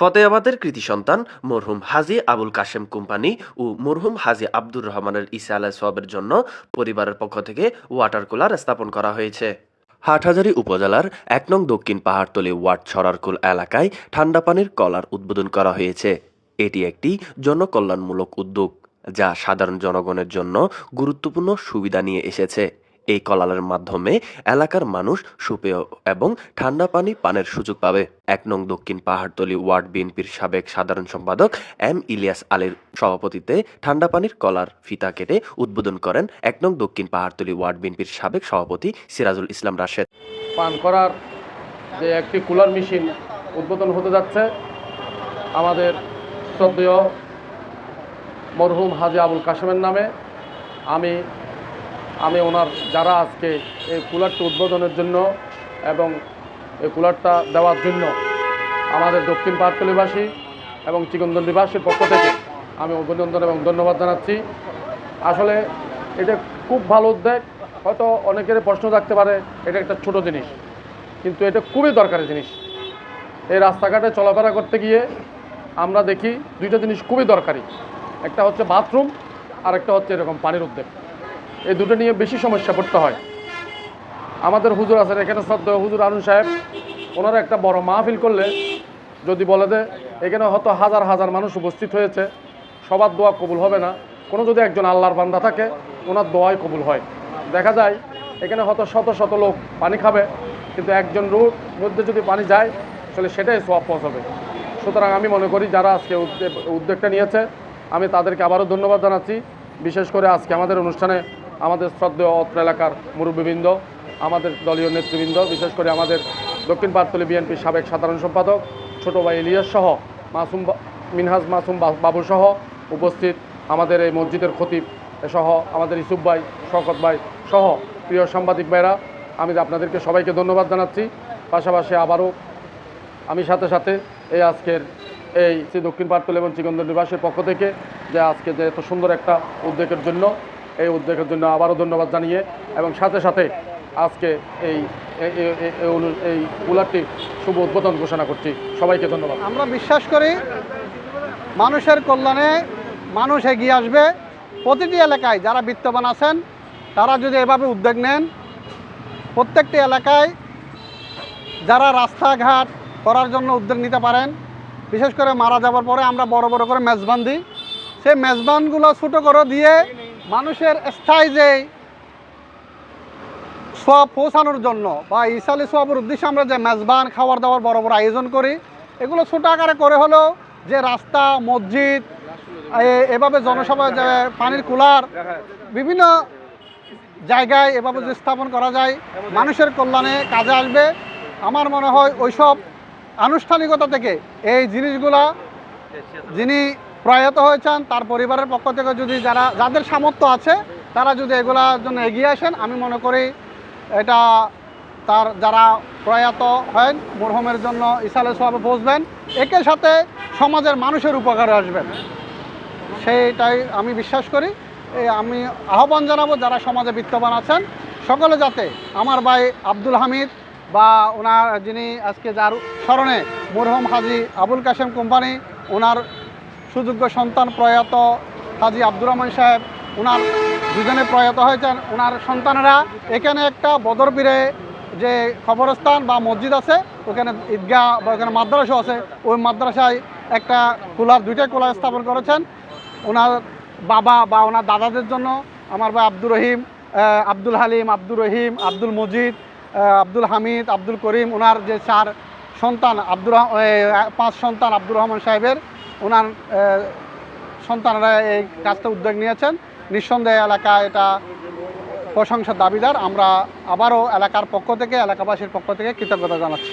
ফতেয়াবাদের কৃতি সন্তান মরহুম হাজি আবুল কাশেম কোম্পানি ও মরহুম হাজি আব্দুর রহমানের ইসা আলাহ সোয়াবের জন্য পরিবারের পক্ষ থেকে ওয়াটার কুলার স্থাপন করা হয়েছে। হাটহাজারী উপজেলার এক নং দক্ষিণ পাহাড়তলি ওয়ার্ড ছড়ারকুল এলাকায় ঠান্ডা পানির কলার উদ্বোধন করা হয়েছে। এটি একটি জনকল্যাণমূলক উদ্যোগ, যা সাধারণ জনগণের জন্য গুরুত্বপূর্ণ সুবিধা নিয়ে এসেছে। এই কলালের মাধ্যমে এলাকার মানুষ সুপেয় এবং ঠান্ডা পানি পানের সুযোগ পাবে। এক নং দক্ষিণ পাহাড়তলি ওয়ার্ড বিএনপির সাবেক সাধারণ সম্পাদক এম ইলিয়াস আলীর সভাপতিতে ঠান্ডা পানির কলার ফিতা কেটে উদ্বোধন করেন এক নং দক্ষিণ পাহাড়তলি ওয়ার্ড বিএনপির সাবেক সভাপতি সিরাজুল ইসলাম রাশেদ। পান করার যে একটি কুলার মেশিন উদ্বোধন হতে যাচ্ছে, আমাদের শ্রদ্ধেয় মরহুম হাজি আবুল কাশেমের নামে আমি আমি ওনার যারা আজকে এই কুলারটি উদ্বোধনের জন্য এবং এই কুলারটা দেওয়ার জন্য আমাদের দক্ষিণ পাহাড়তলিবাসী এবং চিকন্দন্ডিবাসীর পক্ষ থেকে আমি অভিনন্দন এবং ধন্যবাদ জানাচ্ছি। আসলে এটা খুব ভালো উদ্যোগ, হয়তো অনেকের প্রশ্ন থাকতে পারে, এটা একটা ছোট জিনিস, কিন্তু এটা খুবই দরকারি জিনিস। এই রাস্তাঘাটে চলাফেরা করতে গিয়ে আমরা দেখি দুইটা জিনিস খুবই দরকারি, একটা হচ্ছে বাথরুম আর একটা হচ্ছে এরকম পানির উদ্যোগ। এই দুটো নিয়ে বেশি সমস্যা পড়তে হয়। আমাদের হুজুর আছেন, এখানে শ্রদ্ধা হুজুর আরুন সাহেব, ওনারা একটা বড় মাহফিল করলে যদি বলে দে, এখানে হয়তো হাজার হাজার মানুষ উপস্থিত হয়েছে, সবার দোয়া কবুল হবে না। কোনো যদি একজন আল্লাহর বান্দা থাকে, ওনার দোয়াই কবুল হয়। দেখা যায়, এখানে হয়তো শত শত লোক পানি খাবে, কিন্তু একজন রোগ মধ্যে যদি পানি যায় আসলে সেটাই সব পৌঁছাবে সুতরাং আমি মনে করি, যারা আজকে উদ্যোগ উদ্যোগটা নিয়েছে, আমি তাদেরকে আবারও ধন্যবাদ জানাচ্ছি। বিশেষ করে আজকে আমাদের অনুষ্ঠানে আমাদের শ্রদ্ধেয় অত্র এলাকার মুরব্বীবৃন্দ, আমাদের দলীয় নেতৃবৃন্দ, বিশেষ করে আমাদের দক্ষিণ পার্তলী বিএনপির সাবেক সাধারণ সম্পাদক, ছোট ভাই ইলিয়াস সহ মাসুম মিনহাজ মাসুম বাবু সহ উপস্থিত আমাদের এই মসজিদের খতিব সহ আমাদের ইসুফ ভাই, শওকত ভাই সহ প্রিয় সাংবাদিক ভাইরা, আমি আপনাদেরকে সবাইকে ধন্যবাদ জানাচ্ছি। পাশাপাশি আবারও আমি সাথে সাথে এই আজকের এই দক্ষিণ পাটতল এবং চিকন্দর নিবাসের পক্ষ থেকে যে আজকে যে এত সুন্দর একটা উদ্যোগের জন্য এই উদ্যোগের জন্য আবারও ধন্যবাদ জানিয়ে এবং সাথে সাথে আজকে এই এই- কুলারটি শুভ উদ্বোধন ঘোষণা করছি। সবাইকে ধন্যবাদ। আমরা বিশ্বাস করি মানুষের কল্যাণে মানুষ এগিয়ে আসবে। প্রতিটি এলাকায় যারা বিত্তবান আছেন, তারা যদি এভাবে উদ্যোগ নেন, প্রত্যেকটি এলাকায় যারা রাস্তাঘাট করার জন্য উদ্যোগ নিতে পারেন, বিশেষ করে মারা যাওয়ার পরে আমরা বড় বড় করে মেজবান দিই। সেই মেজবানগুলো ছোটো করে দিয়ে মানুষের স্থায়ী যে সোয়াব পৌঁছানোর জন্য বা ইসালি সোয়াবের উদ্দেশ্যে আমরা যে মেজবান খাবার দাবার বড় বড় আয়োজন করি, এগুলো ছোটো আকারে করে হলেও যে রাস্তা, মসজিদ এভাবে জনসভায় যে পানির কুলার, বিভিন্ন জায়গায় এভাবে যে স্থাপন করা যায়, মানুষের কল্যাণে কাজে আসবে। আমার মনে হয় ওইসব আনুষ্ঠানিকতা থেকে এই জিনিসগুলা যিনি প্রয়াত হয়েছেন তার পরিবারের পক্ষ থেকে যদি যারা, যাদের সামর্থ্য আছে, তারা যদি এগুলার জন্য এগিয়ে আসেন, আমি মনে করি এটা তার যারা প্রয়াত হয় মরহমের জন্য ইসালে সবে পৌঁছবেন একের সাথে সমাজের মানুষের উপকারে আসবেন। সেইটাই আমি বিশ্বাস করি। আমি আহ্বান জানাব যারা সমাজে বিত্তবান আছেন, সকলে যাতে আমার ভাই আব্দুল হামিদ বা ওনার যিনি আজকে যার স্মরণে মরহম হাজি আবুল কাশেম কোম্পানি, ওনার সুযোগ্য সন্তান প্রয়াত হাজি আব্দুর রহমান সাহেব ওনার দুজনে প্রয়াত হয়েছেন। ওনার সন্তানেরা এখানে একটা বদরপীরে যে খবরস্থান বা মসজিদ আছে, ওখানে ঈদগাহ বা ওখানে মাদ্রাসা আছে। ওই মাদ্রাসায় একটা কুলার, দুইটা কুলার স্থাপন করেছেন। ওনার বাবা বা ওনার দাদাদের জন্য আমার ভাই আব্দুর রহিম আব্দুল হালিম, আব্দুর রহিম, আব্দুল মজিদ আব্দুল হামিদ, আব্দুল করিম ওনার যে চার সন্তান আব্দুর পাঁচ সন্তান আব্দুর রহমান সাহেবের ওনার সন্তানরা এই কাজটা উদ্যোগ নিয়েছেন। নিঃসন্দেহে এলাকা এটা প্রশংসার দাবিদার। আমরা আবারও এলাকার পক্ষ থেকে, এলাকাবাসীর পক্ষ থেকে কৃতজ্ঞতা জানাচ্ছি।